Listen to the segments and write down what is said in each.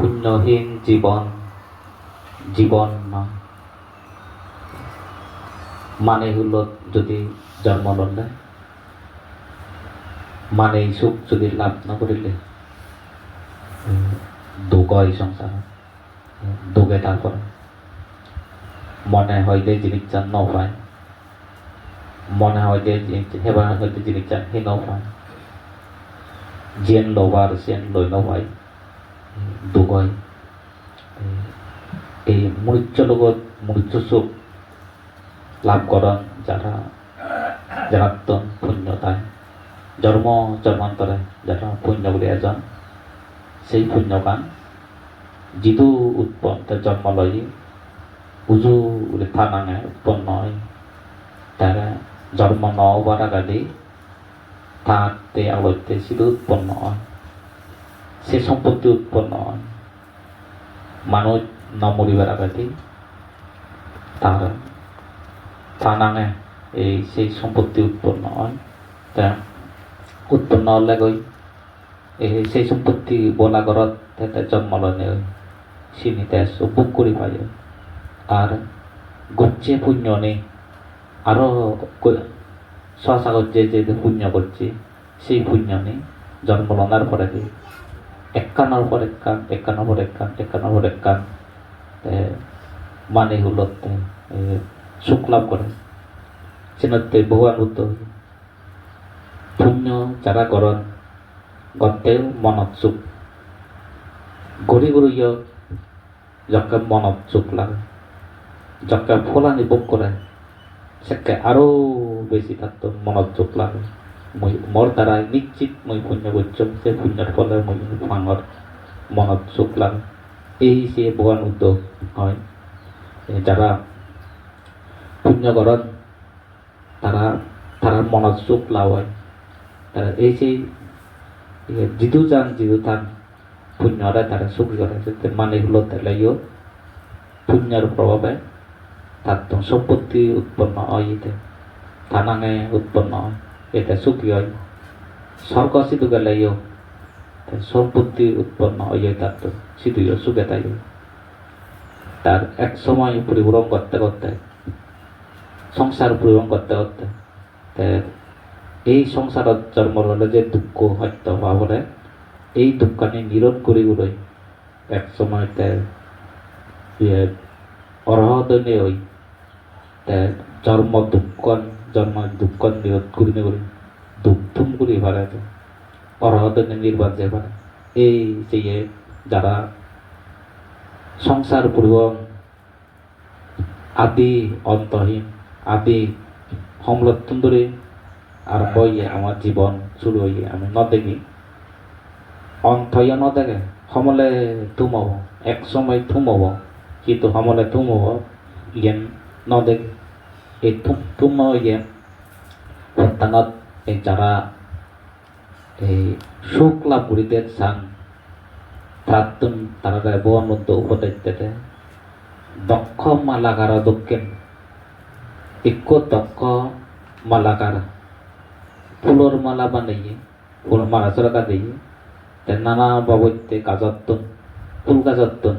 পুণ্যহীন জীবন জীবন নয় মানে হলো যদি জন্ম ললে মানে সুখ যদি লাভ নকৰিলে উম, দুখ হয় সংসাৰত উম, দুখে তারপরে মনে হইলে জিনিস চান নপায় মনে হইলে জিনিস- হেবা হইলে জিনিস চান সেই নপায় জিয়েন লবার সিয়েন লই নপায় দুখ হয় এই- মৃত্যু লগত মৃত্যু সুখ লাভ করেন যারা তন পুণ্যতায় জন্ম জন্মান্তরে যারা পুণ্য বলে এজন, সেই পুণ্যকান যিটো উৎপন্ন জন্ম লয় উজু রেখা নাঙে উৎপন্ন হয়। তারা জন্ম নবার আগাদি থাকতে আলোতে সিধু উৎপন্ন হয়। সে সম্পত্তি উৎপন্ন হয়। মানুষ নমরিবার আগাদি তার থানাঙে এই সেই সম্পত্তি উৎপন্ন হয়। তা উৎপন্ন হলে গৈ এই সেই সম্পত্তি বলা ঘৰত তেতে জন্ম লনে চিনিতে বুক কৰি পায় আর গচ্ছে পুণ্য নেই। আরও সসাগর যে যে পুণ্য করছে, সেই পুণ্য নেই। জন্ম লনার পরে কি একান্নর পর একান একান্ন পর একান একান্ন পর একান মানে হলো তে, এ, সুখ লাভ করে। চিনতে ভগবান বুদ্ধ পুণ্য যারা করন গতেও মনত সুখ গড়ি গড়িয় যাকে মনত সুখ লাগে। যাকে ফলানি ভোগ করে সেকে আরও বেশি থাকতো মনত চোখ লাগে। মই মোর দ্বারাই নিশ্চিত মই পুণ্য করছ সে পুণ্যের ফলে মই ফাঙর মনত চোখ লাগে এই সে ভগবান উদ্যোগ হয় যারা পুণ্য করেন তারা তারা মনত চোখ হয় তারা এই সেই যিদু যান যিদু থান পুণ্যরে তারা সুখ করে মানে হলো তাহলেও পুণ্যের প্রভাবে তার সম্পত্তি উৎপন্ন হয় এতে থানাঙে উৎপন্ন হয়। এতে সুখী হয় স্বর্গ সিধু গেলেও সম্পত্তি উৎপন্ন হয় তার তো সিধুও সুখে তাই তার এক সময় পরিপূরণ করতে করতে, সংসার পরিপূরণ করতে করতে এই সংসারত জন্ম ললে যে দুঃখ সত্য ভাবরে এই দুঃখানি করি উড়ই। এক সময় তে ইয়ে অরহদনে জন্ম দুঃখন জন্ম দুঃখন নিরোধ করি না করি দুঃখ থুম করি পারে এই যে যারা সংসার পূর্বক আদি অন্তহীন, আদি সমলক্ষণ ধরে আরম্ভ হইয়ে আমার জীবন শুরু হইয়ে আমি ন দেখি। অন্তয় ন দেখে সমলে থুম হব এক সময় থুম হব কিন্তু সমলে থুম হব জ্ঞান ন দেখে। এই থুম থুম ইয়ে সন্তানত এই লাভ করিতে চান প্রাক্তন তারা বন মধ্যে উপদেশ দিতে দক্ষ মালাকার দক্ষিণ ইক্য দক্ষ মালাকার ফুলর মালা বানাইয়ে ফুল মালা চরকা দিয়ে তে নানা বাবইতে গাজত্তন ফুল গাজত্তন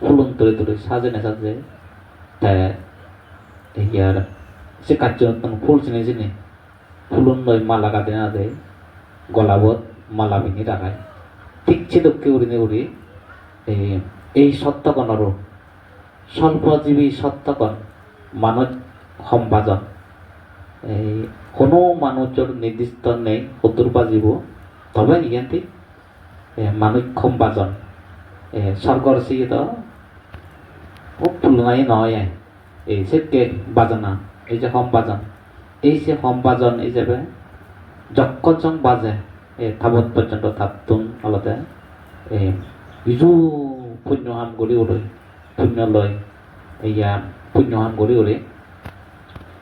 ফুলন তরে তরে সাজেনে সাজে তে ইয়ার সে কার্যতন ফুল চিনে চিনে। ফুলন নয় মালা কাটে না দেয় গলাবত মালা পিনি রাখায় ঠিক ছিদককে উড়িনে উড়ি এই- এই সত্যকণৰো স্বল্পজীৱী সত্যকণ মানৱ সম্ভাজন। এই কোনো মানুহৰ নিৰ্দিষ্ট নেই সত্তৰ জীৱ তবে ইহঁতি মানৱ সম্ভাজন। স্বৰ্গৰ চিত খুব তুলনাই নহয় এই সেকে বাজনা। এই যে সম্ভাজন এই যে সম্ভাজন হিচাপে যক্ষজন বাজে এই থাবত পৰ্যন্ত থাপটোন অলতে এই বিজু পুণ্যহাম গঢ়ি উঠে পুণ্য লয় এয়া পুণ্যহাম গঢ়ি উঠে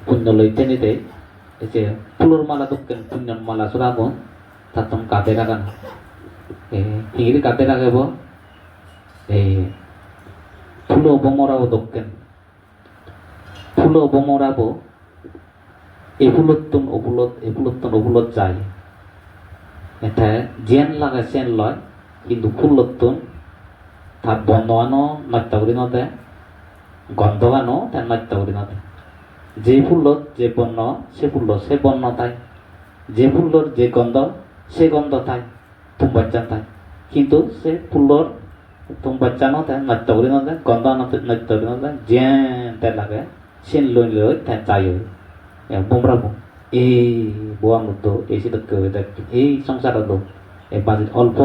পুণ্য লয় তেনেতে, এই যে ফুলৰ মালা দক্ষিণ পুণ্যৰ মালা চোৰাব তাত কাঁধে রাখান হিগিরি কাঁধে রাখাব এই ফুলো বমরাবো দক্ষিণ ফুলো বমরাবো এফুলোত্তম ওফুলত এফুলোত্তম ওফুলত যায় এটা জেন লাগে চেন লয়, কিন্তু ফুলোত্তম, তার বন্ধবানো নাট্য কৰি নদে গন্ধগানো তার নাট্য কৰি নদে যে ফুলত যে বর্ণ, সে ফুল সে বর্ণ তাই। যে ফুলর যে গন্ধ, সে গন্ধ তাই তুম বাচ্চা তাই। কিন্তু সে ফুলর তুম বাচ্চা ন তাই নাট্য কৰি নদে গন্ধ নাট্য কৰি নদে যে তাই লাগে। সেন লৈ লৈ তাই চাই বুমরাবো এই বোৱা মুদ্দ এই সিদ্ধ এই সংসারত এই বাজি অল্প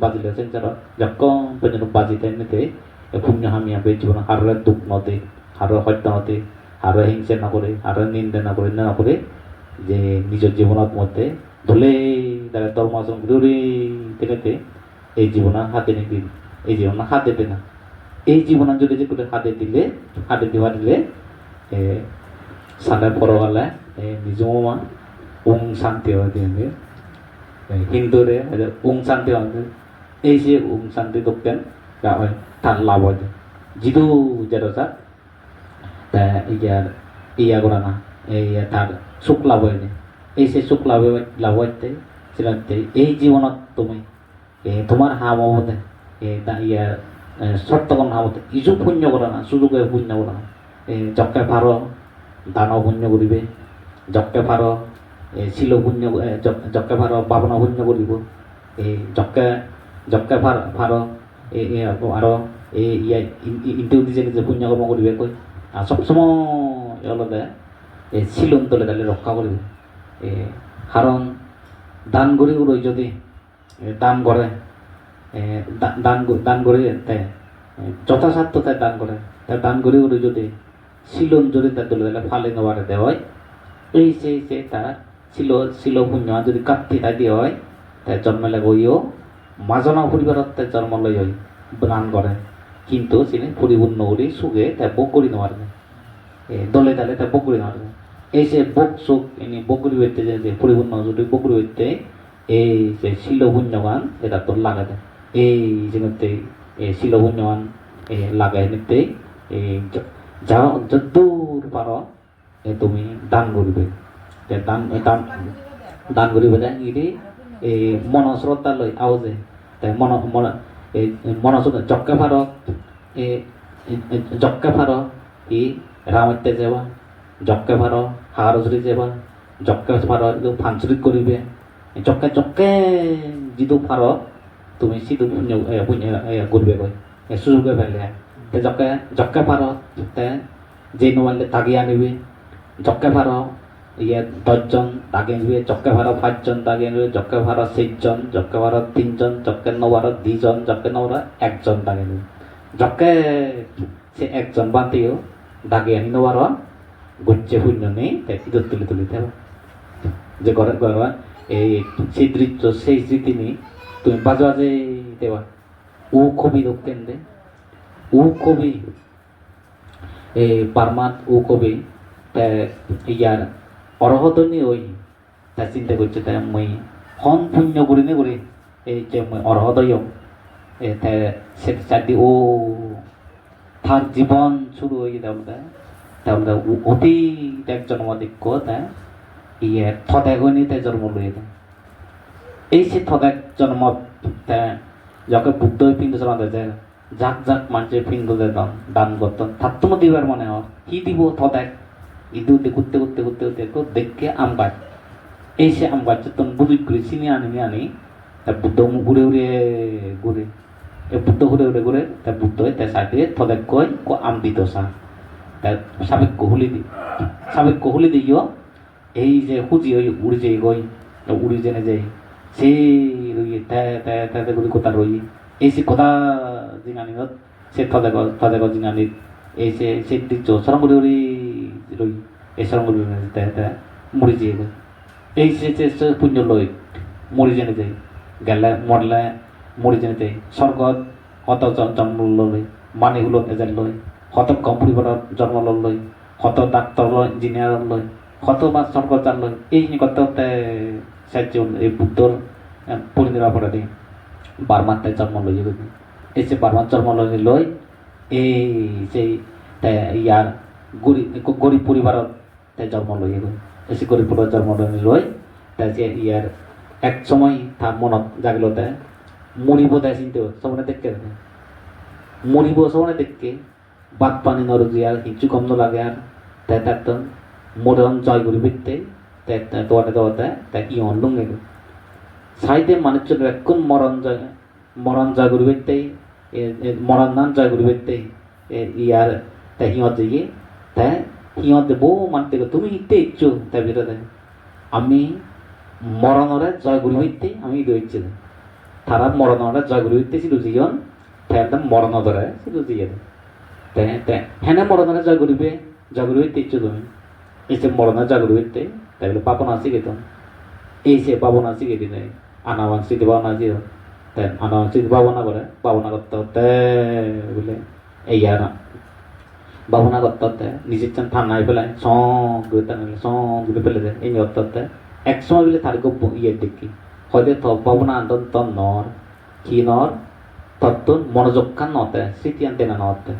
বাজিলে সংসারত যখন পর্যন্ত বাজি তেনেতে পুণ্য হামিয়া বে জীবন হারে দুখ নদে হারে সত্য নদে হারে হিংসে নকৰে হারে নিন্দে নকৰে নকৰে যে নিজৰ জীৱনত মতে ধলে তারা আচরণ করে তেনেতে এই জীৱনৰ হাতে নিদি এই জীৱনৰ হাতে দে না এই জীৱনত যদি যে করে হাতে দিলে হাতে দিবা দিলে সালে পরবালে নিজমা ওং শান্তি হয় হিন্দুরে ওং শান্তি এই যে ওং শান্তি দোকেন aja jitu jado sa ta iya iya gorana iya tar সুখ লাভ হয়নি এই সে সুখ লাভ লাভ হইতে চিলাতে এই জীবনত তুমি এ তোমার হাম হতে এ ইয়া সত্যকন হাম হতে ইজু পুণ্য করে না সুযোগে পুণ্য করে না এ দান পুণ্য করিবে। জকে ভার এ শিল পুণ্য জকে ভার পাবন পুণ্য করিব। এই জকে জকে ভার ভার এই দিছে যে পুণ্য কৰ্ম কৰিবে কৈ। আৰু চব সময় অলপে এই চিলন তলে তালে ৰক্ষা কৰিবে। এই কাৰণ দান কৰি কৰি যদি এ, দান এ, দা- দান দান কৰি তাই এ, যথাসাধ্য তাই দান কৰে। তাই দান কৰি কৰি যদি চিলন যদি তাই তলে তালে ফালে নেওয়ারে দেওয়া হয়, এই সেই সে তার ছিল ছিল পুণ্য যদি তাই দিয়ে হয় তাই জন্মলে গইও মাজনা পরিবারত তাই জন্ম লই হয় দান করে। কিন্তু তিনি পরিপূর্ণ করে সুখে তাই ভোগ করি নেওয়ার দলে দলে তাই ভোগ করি নেওয়ার এই যে ভোগ, সুখ এনে ভোগ করি হইতে যে যে পরিপূর্ণ যদি ভোগ করি হইতে এই যে শিল পুণ্যগান এটা তোর লাগা দেয়। এই যেমতে এই শিল পুণ্যগান এ লাগাই নিতে এই য- যদ্দূর পারো এ তুমি দান করিবে। দান দান দান করিবে যে ইদি এই মন শ্রদ্ধা লৈ আও যে। তাই মন মন এই মন শ্রদ্ধা জক্কে ভার এ জক্কে ভার ই রামত্যে যাবা জক্কে ভার হারজুরি যাবা জক্কে ভার ইদু ফানচুরি করিবে। জক্কে জক্কে যিটো ভার তুমি এ, করবে কই সুযোগে পেলে তে জক্কে জক্কে ভার তে যে নোয়ালে তাগি আনিবে জক্কে ভার ইয়ে দশজন তাকে নিবে জক্কে ভাড়া পাঁচজন তাকে নিবে জক্কে ভাড়া সাতজন জক্কে ভাড়া তিনজন জক্কে নভাড়া দুজন জক্কে নভাড়া একজন তাকে নিবে জক্কে সে একজন বাতিও দাগে আনি নভাড়া গচ্ছে শূন্য নেই তাই ইদর তুলে তুলে দেব যে ঘরে ঘরে এই সেই দৃশ্য সেই স্মৃতি নিয়ে তুমি বাজে বাজে দেবা ও কবি দক্ষিণ দে ও কবি এই পারমাত ও কবি, তে ইয়ার অরহতনি ওই, তা চিন্তা করছে তাই মই হন পুণ্য করি নে করি এই যে মই অরহতই এ তে সে চাদি ও তার জীবন শুরু হয়ে তাহলে তাহলে অতি এক জন্ম দিক্ষ তা ইয়ে থদেগনি তে জন্ম লই এই সে থদেক জন্ম তে যাকে বুদ্ধ পিণ্ড চলাতে যে যাক যাক মানুষে পিণ্ড দান দান করতেন তার দিবার মনে হয়, কি দিব থদেক ইদু ঘুরতে ঘুরতে ঘুরতে ঘুরতে ঘুরতে দেখে আম গাছ এই সে আম গাছ তখন বুঝি করে চিনি আনি আনি, তা বুদ্ধ ঘুরে ঘুরে ঘুরে। এ বুদ্ধ ঘুরে ঘুরে ঘুরে, তা বুদ্ধ তা সাথে থদেক কই কো আম দিত সা। তা সাবেক কহুলি দি, সাবেক কহুলি দিও, এই যে খুঁজি ওই উড়ি যাই গই উড়ি জেনে যাই, সেই রই তা তা তা করে কোথা এই সে কথা জিঙানি সে থদেক থদেক জিঙানি এই সে সে দিচ্ছ সরম করে উড়ি রই এই সরম করে তা মরি গই এই সে সে পুণ্য লই মরি জেনে যাই গেলে মরলে মরি জেনে যাই স্বর্গত হত জন্ম লই মানি হুলত এজেন্ট লই হত কম্পিউটার জন্ম লই হত ডাক্তার লই ইঞ্জিনিয়ার লই হত বা স্বর্গ যান লই এই করতে সাহায্য এই বুদ্ধর পরিণিরা পড়ে দিই বারমাতে জন্ম লই এই যে বারমার জন্ম লই লই এই সেই ইয়ার গরিব গরিব পরিবারত তে জন্ম লই এগুলি এই গরিব পরিবার জন্ম লই লই যে ইয়ার এক সময় তার মনত জাগলো তে মরিব তাই চিনতে সবনে দেখতে মরিব সবাই দেখকে, বাদ পানি নরজি আর কিছু কম লাগে আর, তাই তার মরণ জয় করি বিকতে তাই তোয়াতে তাই ই অন্ডং গেল সাইডে মানুষজন এখন মরণ জয় মরণ জয় করি বিকতে মরণ নান জয় করি বিকতে ইয়ার তাই সিহঁত যে তাই সিহঁতে বৌ মানতে তুমি ইতে ইচ্ছু তাই ভিতরে আমি মরণরে জয় করি বিকতে আমি ইদো ইচ্ছে তারা মরণরে জয় করি বিকতে ছিল যিজন তাই মরণ ধরে ছিল যিজন তাই তাই হেনে মরণরে জয় করিবে জয় করি বিকতে ইচ্ছু তুমি। এসে মরণে জয় করি বিকতে তাই বলে পাপন আসি গেত এই সে পাবন আসি গেতি নাই আনাবান স্মৃতি ভাবনা তাই আনাবান স্মৃতি ভাবনা করে, ভাবনা করতে করতে বলে, এই আর ভাবনা করতে করতে নিজের চান ঠান্ডায় ফেলায় সং করে টানলে সং ফেলে দেয়। এই করতে করতে এক সময় বলে তার গপ্প ইয়ে দেখি। হয়তো তো ভাবনা আন্দোলন তো নর, কি নর? তত্ত্ব মনোযোগ খান নতে, স্মৃতি আনতে না নতে।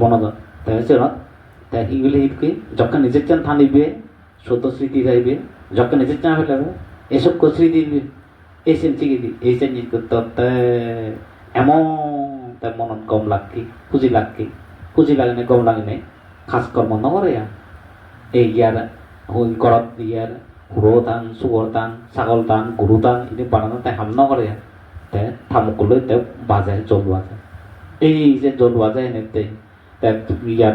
মনোযোগ তাই সেরত তাই ইগুলি ইটকে যখন নিজের চান থানিবে, সত্য স্মৃতি যাইবে, যখন নিজের চান ফেলাবে, এসব স্মৃতি জিত করতে করতে এমন তাই মনত গম লাগকি খুঁজি লাগকি খুঁজি লাগে নাই গম লাগে নাই খাস কর্ম ইয়াৰ এই ইয়াৰ হৈ ঘৰত ইয়াৰ সৰু দান চুগৰ দান, ছাগল দান, গৰু দান এনে বানানো তাই হাম ইয়াৰ তে থামুকলৈ তেওঁ বাজায় জ্বলোৱা যায়। এই যে জ্বলোৱা যায় এনেতে ইয়াৰ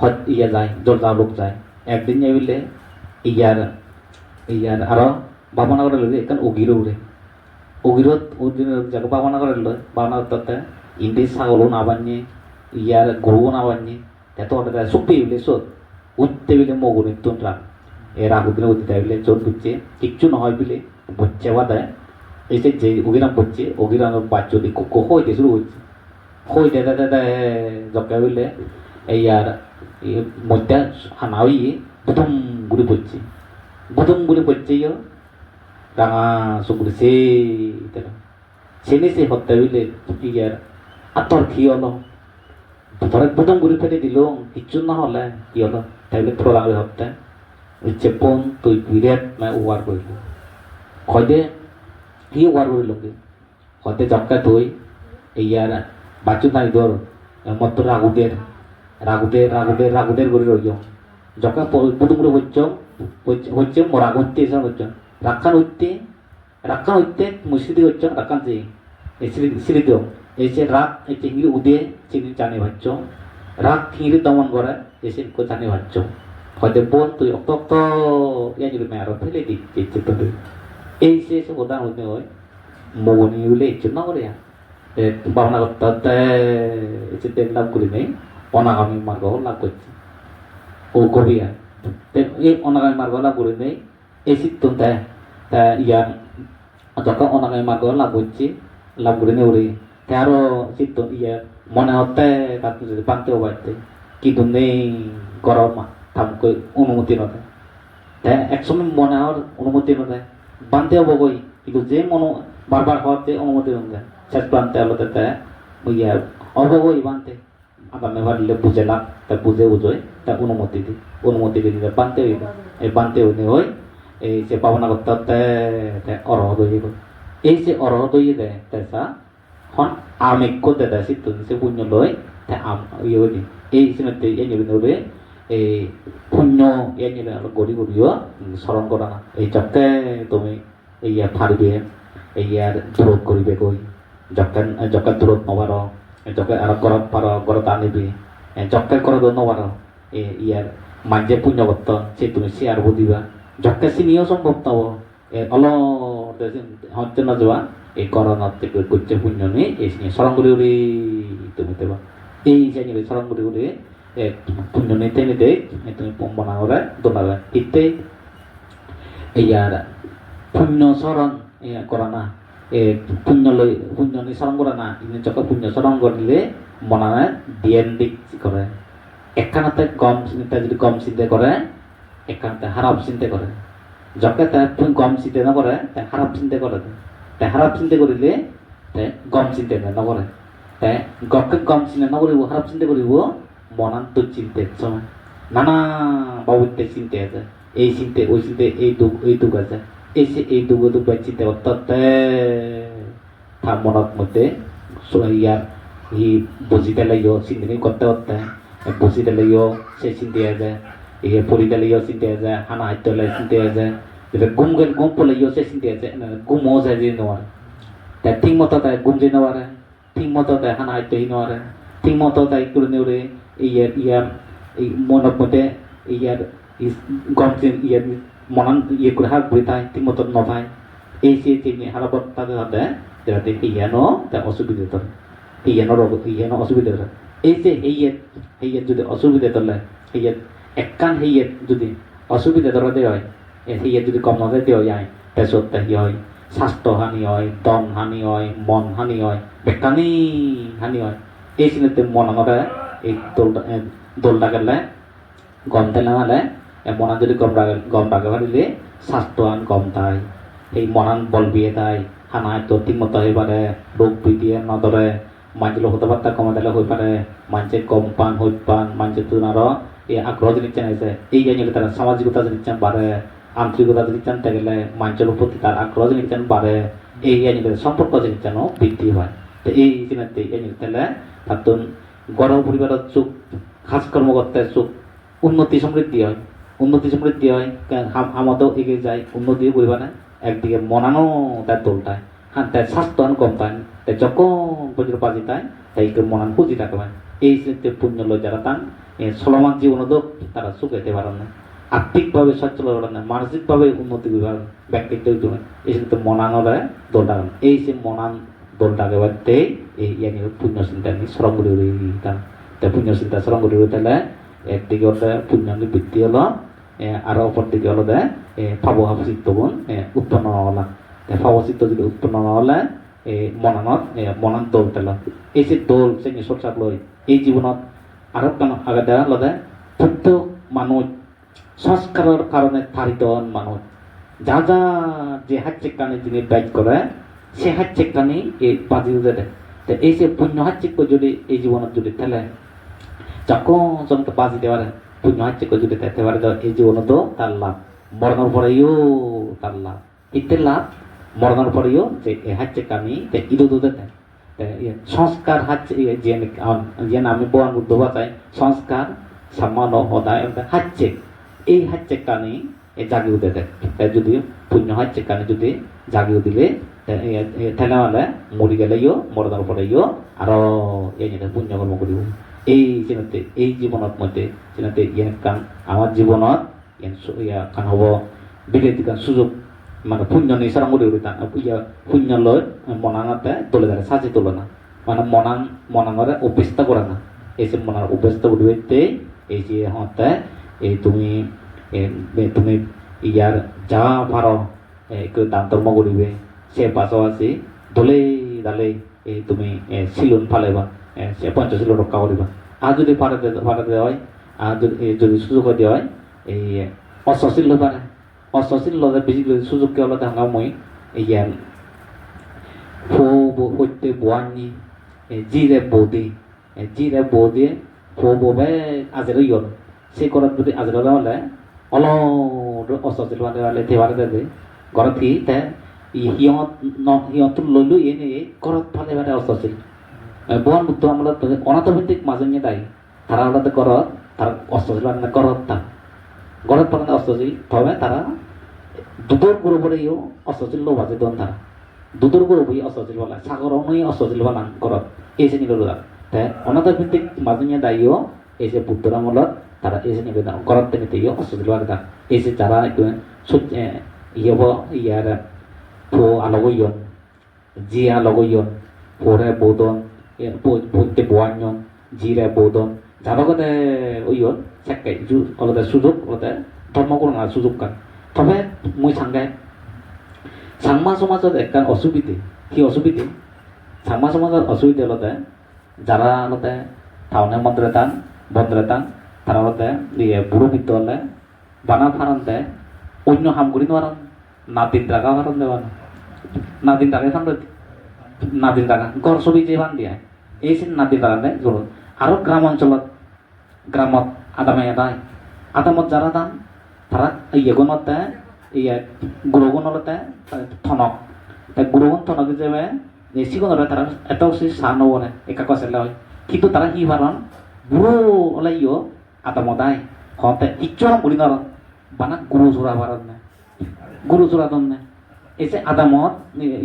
হত ইয়া যায় জলদা লোক যায়। একদিন যাইলে ইয়ার ইয়ার আরও ভাবনা করে লই এখান উগিরত ওদিন যাকে ভাবনা করে লই ভাবনা করতে ইন্দি ছাগলও না বানিয়ে, ইয়ার গরুও না বানিয়ে, এত ওটা সুপি বিলে সত উঠতে বিলে মগুনি তুনরা এর আগুদিনে উঠতে বিলে জোর বুঝছে কিচ্ছু নহয় বিলে বুঝছে বা দেয় এই যে উগিরাম বুঝছে উগিরাম বাচ্চা দি কুকো হইতে শুরু হচ্ছে হইতে দে দে জকা বিলে এই আর মধ্যে হানাওই বুদুম গুড়ি পড়ছে গুড়ি সে সেনে সে হত্যা হইলে ইয়ার আতর কি হলো ধরে বুদুম গুড়ি ফেলে দিল কিচ্ছু না হলে কি হলো তাইলে থোড়া হত্যা ইচ্ছে পোন, তুই বিরাট মানে ওয়ার করিল হয়তো কি ওয়ার করিল কি? হয়তো জক্কা তুই ইয়ার বাচ্চু নাই ধর মত রাগুদের রাগুদের রাগুদের রাগুদের করে রইল যখন পুতুমুড়ে হচ্ছ হচ্ছে মরাগ হচ্ছে এসব হচ্ছে রাখান হইতে রাখান হইতে মুসিদি হচ্ছে রাখান যে স্মৃতি এসে এসে হিঁড়ি উদে চিনি জানি ভাবছ রাগ হিঁড়ি দমন করে এসে জানি ভাবছ হয়তো বোন তুই অক্ত অক্ত, ইয়া যদি মেয়ার ফেলে দি ইচ্ছে তো তুই এই সে উদাহরণ হইতে হয় মগনি বলে ইচ্ছে না করে ভাবনা করতে এসে তেল লাভ করি নেই, অনাগামী মার্গ লাভ করছে। ও কবিয়া এই অনাগামী মার্গ লাভ করে নেই, এই সিদ্ধান্ত যখন অনাগামী মার্গ লাভ করছে লাভ করে নেই ওরে তারও সিদ্ধান্ত ইয়া মনে হতে তার যদি পানতেও বাড়তে কিন্তু নেই গরম থামকে অনুমতি নয় তা একসময় মনে হওয়ার অনুমতি নয় বানতে হব কই কিন্তু যে মনো বারবার হওয়াতে অনুমতি নয় শেষ প্রান্তে আলোতে তা ইয়া অবগই বানতে আবার মেভার দিলে বুঝে লাভ তা বুঝে বুঝোয় তা অনুমতি দি অনুমতি দিলে বানতে হইব এই বানতে হইলে হয় এই যে পাবনা করতে হতে অরহ দই এই যে অরহ দই দেয় তাইসা হন আমেক্য দেয় সিদ্ধ সে পুণ্য লয় তা আম ইয়ে হইলি এই সিমেন্টে ইয়ে নিবি নবে এই পুণ্য ইয়ে নিলে গড়ি গড়িও স্মরণ করা না এই যাতে তুমি এই ফারবে এই আর দূরত করিবে কই যখন যখন দূরত নবার যখন আর গরত পার গরত আনিবি যখন করত নবার ইয়ার মাঝে পুণ্য করত সে তুমি সে আর বুঝিবা সম্ভব তব অল হচ্ছে না যাওয়া এই করোনার থেকে করছে পুণ্য নেই এই স্মরণ করে উড়ি তুমি দেবা এই জানি স্মরণ করে উড়ি পুণ্য নিতে নিতে তুমি বনা করে দোলাবে ইতে ইয়ার পুণ্য স্মরণ করা না এ পুণ্য লই পুণ্য নি স্মরণ করে না ইনি যখন পুণ্য স্মরণ করলে মনে দিয়েন দিক করে একখানাতে গম যদি গম চিন্তা করে একখানাতে খারাপ চিন্তা করে। যখন তাই গম চিন্তা না করে তাই খারাপ চিন্তা করে তাই খারাপ চিন্তা করিলে তাই গম চিন্তা নকৰে তাই গকে গম চিন্তা নকৰিব খারাপ চিন্তা কৰিব মনান তো চিন্তা সময় নানা বাবুতে চিন্তা আছে। এই চিন্তা, ওই চিন্তা, এই দুঃখ এই দুঃখ আছে। এই যে এই দুঃখ দুঃখ চিন্তা করতে তার মনত মধ্যে ইয়ার ই বসি দিলেও চিন্তি করতে করতে। বসি দিলেও সে চিন্তি আছে। ইয়ে পরি দিলেও চিন্তি আছে হানা হাইতে হলে আছে যেটা গুম গেল গুম পড়লেও সে চিন্তি আছে গুমও যায় যে নেওয়ার তা ঠিক মতো তাই গুম যে নেওয়ারে ঠিক মতো তাই হানা হাইতে হি নেওয়ারে ঠিক মতো তাই করে নেওয়ারে ইয়ার ইয়ার এই মনের মধ্যে ইয়ার গম ইয়ার মনান ইয়ে করে হাত বই তাই ঠিক মতো নভায় এই যে তিনি হারাবত তাদের হাতে যাতে ইয়ানো তা অসুবিধা তোর ইয়ানো ইয়ানো অসুবিধা তোর এই যে হেইয়ের যদি অসুবিধা তোলে হেইয়ের একখান হেইয়ের যদি অসুবিধা ধরা দেওয়া হয় হেইয়ের যদি কম নজর দেওয়া যায় হি হয়, স্বাস্থ্য হানি হয় দন হানি হয়, মন হানি হয় বেকানি হানি হয়, এই সিনেতে মন আমরা এই দোলটা দোলটা গেলে গম তেলে মানে মনা যদি গম রাগে গম রাগে পারিলে স্বাস্থ্য আন গম তাই এই মনান বল বিয়ে তাই হানায় তো ঠিকমতো হয়ে পারে, রোগ বিধিয়ে নদরে মানুষের হতে পারতা কমে দিলে হয়ে পারে মানুষের কম পান হই পান মানুষের তুন আরও এই আগ্রহ জিনিসছেন আছে এই জানিয়ে তারা সামাজিকতা জিনিসছেন বাড়ে, আন্তরিকতা জিনিসছেন গেলে মানুষের প্রতি তার আগ্রহ জিনিসছেন বাড়ে, এই জানিয়ে সম্পর্ক জিনিসছেন বৃদ্ধি হয়। তো এই জানিয়ে তাহলে তার গড় পরিবারের চুপ খাস কর্মকর্তার চুপ উন্নতি সমৃদ্ধি হয়। উন্নতি সমৃদ্ধি হয় আমাদের এগিয়ে যায় উন্নতি করিবা না একদিকে মনানো তার দোলটায় হ্যাঁ তার স্বাস্থ্য আন কম তাই তাই যখন পর্যন্ত বাজি তাই তাই মনান পুঁজি থাকবে এই যে পুণ্য লয় যারা তান চলমান জীবন তারা সুখাইতে পারেন না আর্থিকভাবে সচ্ছল হবেন না মানসিকভাবে উন্নতি করবেন ব্যক্তিত্ব হইতে এই কিন্তু মনানোরা দোলটা এই যে মনান দোলটাকে বাদতে এই ইয়ানি পুণ্য চিন্তা নি শ্রম করে তান তা পুণ্য চিন্তা করে তাহলে একদিকে হলে পুণ্যাঙ্গি বৃদ্ধি হলো আর অপর দিকে হলো দে ফাবহাব চিত্তগুণ উৎপন্ন হলা। ফাবচিত্ত যদি উৎপন্ন নহ'লে এই মনানত মনান দৌল তেল এই যে দৌল যে চৰ্চাক লৈ এই জীৱনত আৰু আগতে লদে প্ৰত্যেক মানুহ সংস্কাৰৰ কাৰণে তাৰিত মানুহ। যা যা যে হাচ্চেক কানে যিনি বাইক কৰে সে হাচ্চেক কানি এই বাজি দে। এই যে পুণ্য হাচ্চেক যদি এই জীবনত যদি ঠেলে যখন জনকে বাজি দেওয়ার পুণ্য হাচ্চেক যদি তেতে পারে এই জীবনতো তার লাভ। মরণের পরেও তার লাভ। ইতে লাভ মরণের পরেও যে হাচ্ছে কামি তে ইদু দুধে সংস্কার হাচ্ছে যে যে আমি বোয়ান বুদ্ধ বাতাই সংস্কার, সম্মান অদায় এই হাচ্ছে কানি জাগিয়ে দে তাই যদি পুণ্য হাচ্ছে কানি যদি জাগিয়ে দিলে তেলে মানে মরি গেলেও মরণের পরেও আরও এই পুণ্য কর্ম করিব। এই চিনাতে এই জীৱনত মধ্যে চিনাতে ইয়ান কান, আমার জীৱনত ইয়ান কান হ'ব, বিলেতি কান সুযোগ মানে পুণ্য নি সারা মুড়ি উড়ি তান ইয়া পুণ্য লয় মনাঙাতে তোলে দেয় সাজি তোলে না। মানে মনাং মনাঙরে অভ্যস্ত করে না। এই যে মনার অভ্যস্ত উঠবে এই যে হতে এই তুমি তুমি ইয়ার যা পারো একটু দান ধর্ম করিবে সে পাশাপাশি দলে দালে এই তুমি সিলুন ফালেবা সে পঞ্চশীল রক্ষা করিবা আর যদি পাঠাতে পাঠাতে হয় আর যদি যদি সুযোগ দেওয়া হয় এই অশ্বশীল পারে অশ্বশীল লদে বেশি সুযোগ কে হলো দেখা মই ইয়া ফো হইতে বোয়ানি জিরে বৌদি জিরে বৌদি ফো বোবে আজের ইয়ন। সেই করার যদি আজের হলে অল অশ্বশীল মানে হলে থেবারে দেবে ঘৰত কি তে সিহঁত সিহঁত ললো এনে ঘৰত ফালে ফালে অশ্বশীল বোৱান বুদ্ধ আমলত অনাথভিত্তিক মাজনীয়ে দায়ী তারা আলাদা করত তারা অস্ত্রশীল মানে করত তা গরত পালনে অস্ত্রশীল তবে তারা दुधोर पर यो असजिलो भाजी दोन थार दुधोर बरोबर असजिल वाला सागरावनही असजिल वाला करत एसे निवेदन त्या ভিত্তিক भिंतीक দায়ীও এই যে বুদ্ধরা মূলত তারা এসে নিবেদন। করত নিতে ইয়ে অসুবিধা লাগতাম এসে যারা ইয়েব ইয়ার পো আলোগইয়ন জি আলোগইয়ন পোরে বৌদন বৌদ্ধে বোয়াঞ্জন জিরে বৌদন। যারা কথা ওইয়ন সেকাই অলদা সুযোগ ধর্ম করোনা সুযোগ কান তবে মুই সাংগাই চাংমা সমাজত একটা অসুবিধে। কি অসুবিধে? চাংমা সমাজের অসুবিধে হলতে যারা হলতে টাউনে মন্ত্রে টান ভদ্রে টান তারা হলতে ইয়ে বুড়ো বৃদ্ধ হলে বানা ফারানতে অন্য হামগুড়ি নোয়ারান না দিন টাকা ফারান দেওয়া না দিন টাকা খান না দিন টাকা ঘর ছবি যে বান দিয়ে এই সিন না দিন টাকা দেয় আরও গ্রাম অঞ্চলত গ্রামত আদামে এদায় আদামত যারা দান তারা ইয়েগুণত ইয়ে গুরুগুণত দেয় থনক। তাই গুরুগুণ থনক হিসেবে sigonora tara eto si sano wala eka kosela কিন্তু তারা কি পারন বুড়ো ওলা ইয়ো আতা মদাই হতে ইচ্ছু বলি নর বানা গুরু জোড়া পারন না। গুরু জোড়া দন না। এসে আদামত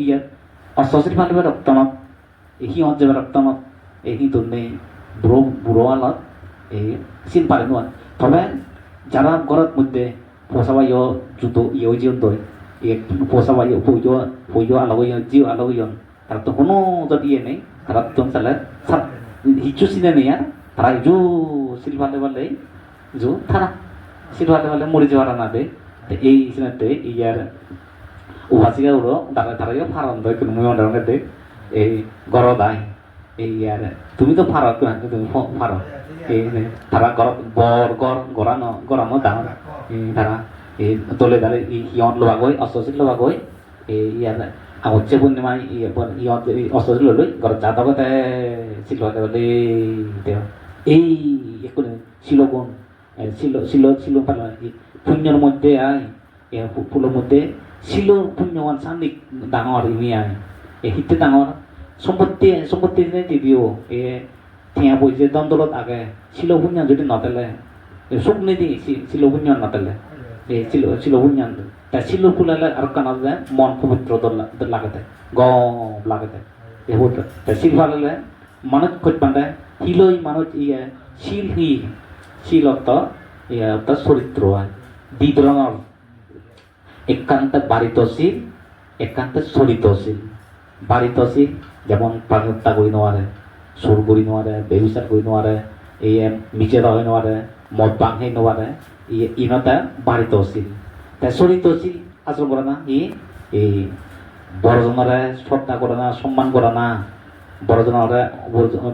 ইয়ে অশ্বশ্রী ফালিবে রক্তনত সিহঁত যাবে ৰক্তনত এই সি তুলনে বুঢ়ো বুঢ়ো আলত এই চিন পারে নোয়ার তবে যারা ঘরের মধ্যে পোষাবা ইয় জুতো ইয়ে জিয়ন দই ইয়ে পোষাবা ইয়ে পুজো পুজো আলো ইয়ন জিও আলো ইয়ন তারা তো কোনো যদি ইয়ে নেই তারা তো তাহলে হিচু সিনে নেই আর তারা ইজু সিল ভালে ভালে জু থানা সিল ভালে ভালে মরি যাওয়ার না দে এই সিনাতে ইয়ার উহাসিগা উড়ো তারা তারা ফারন দই কোনো মুই দে এই গরো দাই এই ইয়ার তুমি তো ফারো তুমি ফারো এই তারা গর বর গর গরানো গরানো এই তারা এই দালে এই ইয়ন লোৱা গৈ অস্ত্ৰচিত লোৱা গৈ এই ইয়াত আগতছে পূৰ্ণিমা ইয়ত অস্ত্ৰচিত লৈ লৈ ঘৰত যাদৱতে চিলোৱাতে বোলে তেওঁ এই একো শিলগুণ শিল শিল শিল পালা পুণ্যৰ মধ্যে আই ফুলৰ মধ্যে শিলৰ পুণ্যৱান চান্দিক ডাঙৰ ইমি আই সিতে ডাঙৰ সম্পত্তি সম্পত্তি দি দিও এ থিয়া বইছে দন্দলত আগে শিল পুণ্য যদি নতেলে সুখ নিদি শিল পুণ্য নতেলে এই ছিল ছিল হুঞ্জান তা ছিল ফুলালে আর কানা দে মন পবিত্র লাগাতে, গম লাগাতে, এ হত তা শিল ফালালে মানুষ কত পান্ডে হিলই মানুষ ইয়ে শিল হি শিল অর্থ ইয়ে অর্থ চরিত্র দুই ধরনের একান্ত বাড়িতশীল একান্ত চরিত্রশীল বাড়িতশীল যেমন প্ৰাণহত্যা কৰি নোৱাৰে চুৰ কৰি নোৱাৰে বেবিচাৰ কৰি নোৱাৰে এই মিজেৰা হৈ নোৱাৰে মদ ভাং হৈ নোৱাৰে ইনতা বাড়িতশীল তাই চরিত্রশীল আচরণ করে না? ই? এই বড়জনরে শ্রদ্ধা করে না, সম্মান করে না, বড়জনরে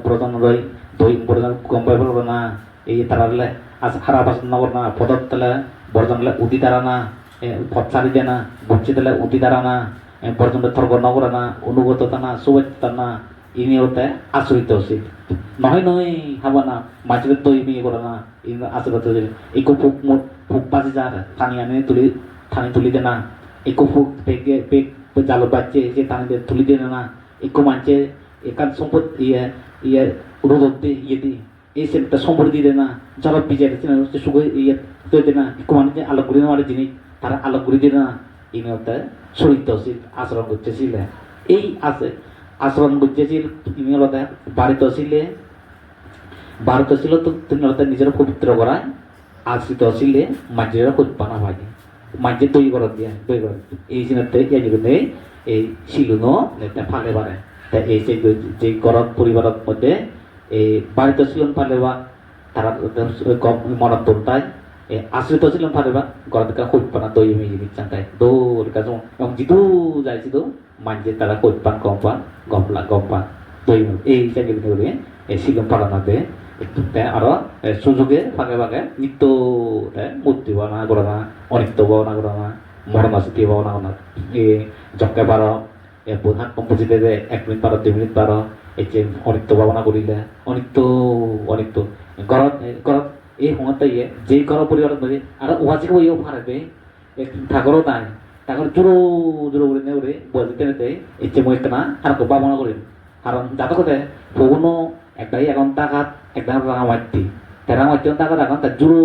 বড়জনরে দই বড়জন পাই করে না, এই তারালে আজ হারা বাসন না পদত তালে বড়জনলে উদি তারা না পথ ছাড়ি দে না বুঝছি তালে উদি তারা না বড়জনরে থর্গ নগর না অনুগত না শুভেচ্ছা না ইনি হতে আচরিতশীল নহয় নহয় হাবা না মাঝে তো ইমি করে না আচরিত ইকো ফুক মুট ফুক বাজে যার থানি আনে তুলি থানি তুলি দে না ইকো ফুক পেকে পেক জালো বাচ্চে সে থানি দে তুলি দে না ইকো মানছে একান সম্পদ ইয়ে ইয়ে রোদতে ইয়ে দি এই সেটা সম্পদ দিয়ে দে না যারা বিজয় দিচ্ছে না সুখ ইয়ে তো দে না ইকো মানে আলো গুলি না জিনিস তারা আলো গুলি দিয়ে না ইনি হতে চরিত্রশীল আচরণ করতেছিল এই আছে, আচরণ তিনি হলতে বাড়িত ছিলে বাড়িত ছিল তো হলতে নিজের পবিত্র করায় আশ্রিত ছিলে মাঝের উৎপাদন হয়। মাঝে তৈরি করার দিয়ে তৈরি করার এই সিনাতে জন্য এই শিলুনো এটা ফালে পারে তা এই যে যে গরম পরিবারের মধ্যে, এই বাড়িতে ছিলেন ফালে বা, তারা মনত তোলতায় এই আশ্রিত ছিলেন ফালে বা গরম কা উৎপাদন তৈরি হয়ে যাবে চান্তায় দৌড় কাজ এবং জিদু যায় জিদু মাঝে তারা উৎপাদন কম পান গম্পলা গম্পা তৈরি এই জায়গাগুলি এই শিলং পালানাতে আরও সুযোগে ফাঁকে ফাঁকে নিত্য মূর্তি বানা করে না অনিত্য ভাবনা করে না মরণাস্থিতি ভাবনা করে এই জকে পার প্রধান কম্পোজিটে যে এক মিনিট পার, দুই মিনিট পার এই যে অনিত্য ভাবনা করিলে, অনিত্য অনিত্য। ঘৰত ঘৰত এই সময়তে ইয়ে যেই ঘৰৰ পৰিয়ালত মানে আৰু উহাজিকে ইও ফাৰে ঠাকুরও নাই ঠাকুর জোরো জোরো করে নেওরে বলতে নেতে ইচ্ছে মই একটা আর কো বাবনা করিন কারণ যাতে কথা পগুনো একটা এখন টাকাত একটা রাঙা মারতি তারা মারতি টাকা এখন তার জোরো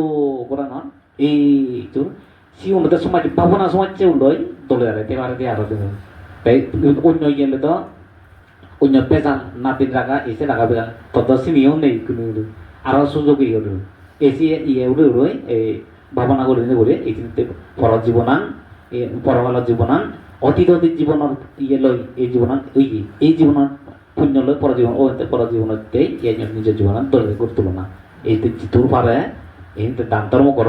করা নন এই জোর সি উন্নত সমাজ ভাবনা সমাজে উল্লয় দলে দাঁড়ায় তে পারে আরও দেবে তাই অন্য গেলে তো, অন্য পেশান নাতিন রাখা এসে রাখা বেজান তত সিমিও নেই কোনো। আরও সুযোগই হলো। এসি ইয়ে উড়ে উড়ে এই ভাবনা করে করে এইখানে পর জীবনাং পরকালৰ জীৱনান অতীত অতীত জীৱনৰ ইয়ে লৈ এই জীৱনান এই এই জীৱনৰ পুণ্য লৈ পৰ জীৱন অ পৰ জীৱনতে ইয়ে নিজৰ জীৱনত দলে কৰি তুলনা। এই যিটোৰ পাৰে এই দান ধৰ্ম কৰ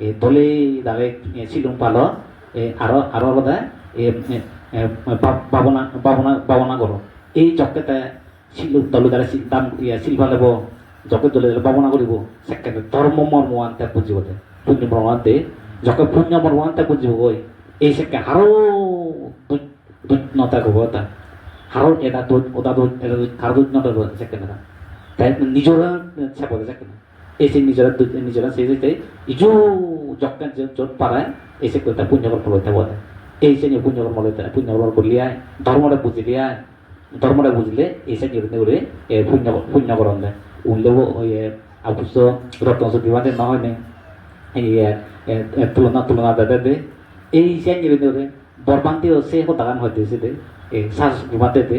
এই দলে দালে শিলং পাল এই আৰু আৰু অলপতে এই বাবনা বাবনা বাবনা কৰ এই জকেতে শিল দলে দালে দান ইয়ে শিল ফালেব জকে দলে বাবনা কৰিব সেকেতে ধৰ্ম মৰ্ম আনতে বুজিব পুণ্য মৰ্মান্তে যখন পুণ্য মর্মান্তে বুঝিব গই এই দুধ নতা গব তা। হারো এটা দুধ ওটা দুধ এটা দুধ, হারো দুধ নতা গব সেকে না তাই নিজরা ছাপো সেকে না এই সে নিজরা নিজরা সেই যে ইজু যখন যত পারায়, এই সে কইতা পুণ্য কর্ম লইতে বলে এই সে পুণ্য কর্ম লইতে পুণ্য কর্ম করলিয়ায় ধর্মটা বুঝিলিয়ায় ধর্মটা বুঝলে এই সে নির্ণয় করে পুণ্য পুণ্য করন দেয়। ওই অবশ্য রত্ন সত্যি বাদে না হয় না? এই এ তুলনা তুলনা দাদা দে। এই সে নির্ণয় করে বরবান্তিও সে হতাগান হইতেছে দে। সার কুমাতে দে।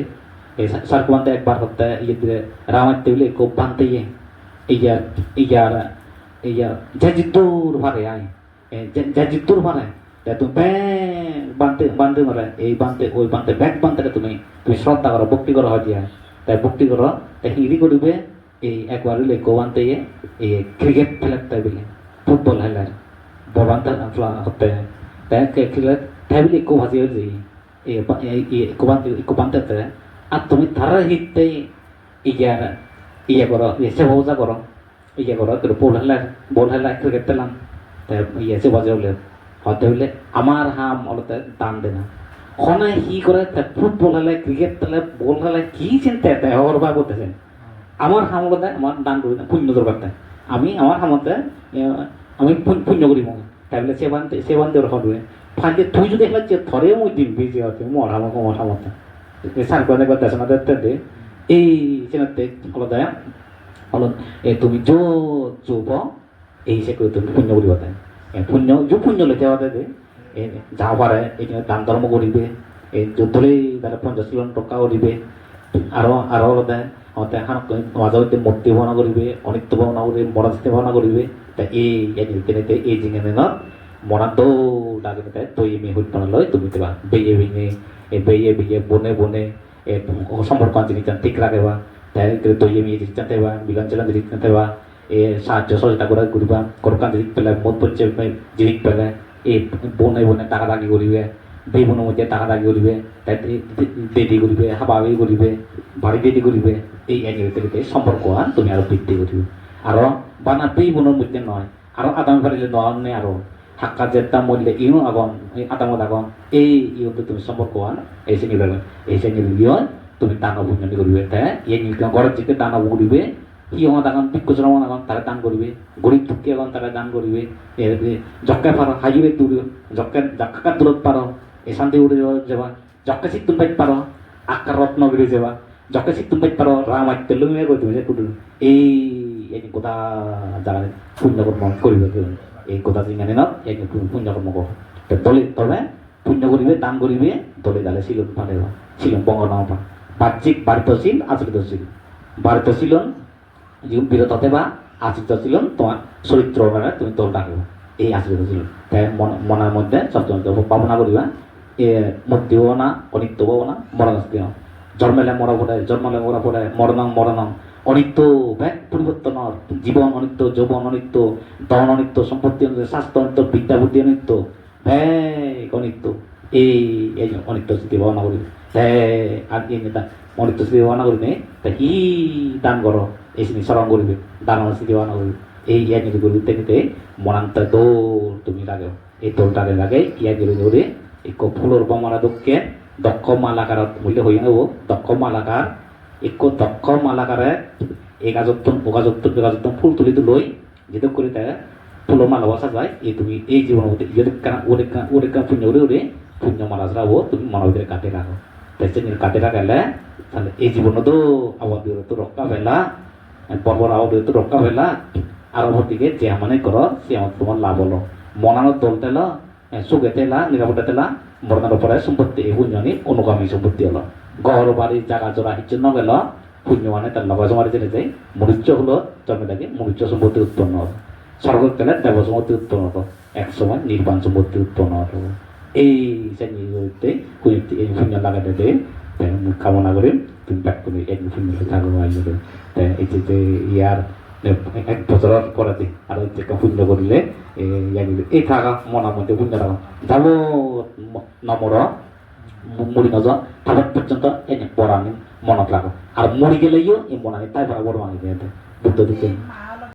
সার কুমাতে একবার হতে ইয়ে দিলে রামাতে বলে খুব বানতে ইয়ে। iya jajitur pare ai eh jajitur pare ya তুমি বানতে বানতে মারে এই বানতে, ওই বানতে ব্যাগ বানতে তুমি তুমি শ্রদ্ধা করো ভক্তি করো হজিয়া তাই ভক্তি করো তাই হিরি করিবে এই একবার হইলে গোবান্তে এই ক্রিকেট খেলাতে বলে ফুটবল খেলার ববান্তে হতে তাই খেলে তাই বলে কো ভাজি হয়ে এই কোবান্তে কোবান্তে আর তুমি তারা হিতে ইয়ার koro ya se boza koro iya koro terus bol hela bol hela cricket telam তে se বাজে হলে হতে হলে আমার হাম অলতে দান দেনা খনা হি করে ফুটবল হলে ক্রিকেট তেলে বল হলে কি চিন্তা তে ওর বা করতেছেন আমার অলতে আমার দান করি না পুণ্য দরকার তাই। আমি, আমার হামতে আমি পুণ্য করি মগ তাই বলে সে বানতে সে বানতে ওর হবে ফাঁকে তুই যদি দেখলে যে থরে মুই দিন বেজে আছে মর হামকে, মর হামতে সার করে করতেছে না দেখতে এই চেনাতে আলাদা হলো এ তুমি যো যুব এই সে করে তুমি পুণ্য করিব তাই। পুণ্য, যো পুণ্য লেখা হতে দে যা পারে এই দান ধর্ম করিবে। এই যুদ্ধলে তারা পঞ্চাশ কিলোমিটার টকা করিবে আরও আরও আলাদা হতে হান মাঝে মূর্তি ভাবনা করিবে, অনিত্য ভাবনা করিবে মরাস্তি ভাবনা করিবে। তা এই নিতে এই জিঙে ন মরা দৌ ডাকে নিতে, তৈ মি হইত লয়, তুমি দেবা। বেয়ে বেয়ে এই বেয়ে বেয়ে, বনে বনে eh সম্পর্ক জিনিস ঠিক রাখবা। তাই দইয়ে মিয়ে জিনিস দেবা মিলন চলন জিনিস দেবা এ সাহায্য সহযোগিতা করে ঘুরবা করকান জিনিস পেলে মত পরিচে জিনিস পেলে এই বনে বনে টাকা দাগি করিবে। বোনের মধ্যে টাকা দাগি করিবে দেদি করিবে হাবাবি করিবে, বাড়ি দেদি করিবে, এই এনিতে সম্পর্ক তুমি আরও বৃদ্ধি করিবে। আরও বানা বোনের মধ্যে নয়, আরও আদামি পারিলে নয় আরও। hakka jetta molle inu agon atamo agon এই ইউতে তুমি সম্পর্ক আন, এই সে নিবে এই সে নিবে ইয়ন, তুমি দান পুণ্য করিবে, তাই এই নিকে ঘর যেতে দান করিবে। হওয়া দাগান শ্রমণ আগান তারা দান করিবে, গরিব দুঃখী আগান তারা দান করিবে এর জক্কা পারো হাজিবে দূর জক্কা জাক্কা দূরত পারো এ শান্তি উড়ে যাবা জক্কা সিক তুমি পারো আকার রত্ন বেড়ে যাবা জক্কা সিক তুমি পারো, রাম আত্য লুমিয়ে কই তুমি কুটু এই কোথা জিঙানে ন। এক পুণ্য কর্ম কর। দলে তবে পুণ্য করিবে, দান করিবে, দলে দালে শিলন পারে শিলন, বঙ্গ নাও পা। বাহ্যিক বাড়িতশীল আচরিতশীল বাড়িতশীলন বিরততে বা আচরিতশীলন তোমার চরিত্র তুমি দল ডাকবে। এই আচরিতশীল তাই মনের মধ্যে সচেতন ভাবনা করিবা হব না অনিত্য হব না মরণাস্তি জন্মেলে মরা পড়ে জন্মলে মরা পড়ে মরণং মরণং। অনিত্য ব্যাগ পরিবর্তন জীবন অনিত্য, যৌবন অনিত্য, ধন অনিত্য, সম্পত্তি অনিত্য, স্বাস্থ্য অনিত্য, বিদ্যা বুদ্ধি অনিত্য। ব্যাগ অনিত্য। এই এই অনিত্য স্থিতি ভাবনা করি। হ্যাঁ আর এই নেতা, অনিত্য স্থিতি ভাবনা করিবে তা ই দান কর? এই শ্রেণি স্মরণ করিবে। দান স্থিতি ভাবনা করিবে এই ইয়া যদি করিবে তেমনিতে মনান্ত দৌড় তুমি লাগে এই দৌড়টারে লাগে ইয়া গেলে ধরে এই ফুলর বমারা দক্ষে দক্ষ মালাকারত মূল্য হয়ে নেব দক্ষ মালাকার একো দক্ষ মালাকারে এগাজত্তন ওগাজত্তন বেগাজত্তন ফুল তুলিতে লই যেটা করে তাই ফুলো মালা বসা যায় এই তুমি এই জীবনের মধ্যে ওরে ওরে কারণ পুণ্য ওরে ওরে পুণ্য মালা ছাড়া ও তুমি মনের ভিতরে কাটে রাখো তাই সে কাটে রাখালে তাহলে এই জীবন তো আবার দিয়ে তো রক্ষা পেলা পর্বর আবার দিয়ে তো রক্ষা পেলা আর অপরদিকে যে মানে করো সে আমার তোমার লাভ হলো। মনানোর দল তেলা সুখে তেলা, নিরাপদে তেলা মরণের উপরে সম্পত্তি পুণ্যনি অনুগামী সম্পত্তি হলো। ঘর বাড়ি জায়গা জোড়া হিচ্ছে ন গেল পুণ্য মানে তার লগে জমারে জেনে যায় মরিচ্য হলো, জন্মে থাকে মরিচ্য সম্পত্তি উৎপন্ন হলো। স্বর্গ গেলে দেব সম্পত্তি উৎপন্ন হতো এক সময় নির্বাণ সম্পত্তি উৎপন্ন হতো এই শ্রেণীতে এই পুণ্য লাগাতে দে কামনা করে তুমি ব্যাক করে এক পুণ্য থাকো আইলে এই যে ইয়ার এক বছর করাতে আর ওই থেকে পুণ্য করলে এই থাকা মনের মধ্যে পুণ্য রাখা যাব নমর মরি নজ তারপর পর্যন্ত এনে বড় আমি মনত লাগো আর মরি গেলেও এই মনানি তাই বড় মানি বুদ্ধ দিকে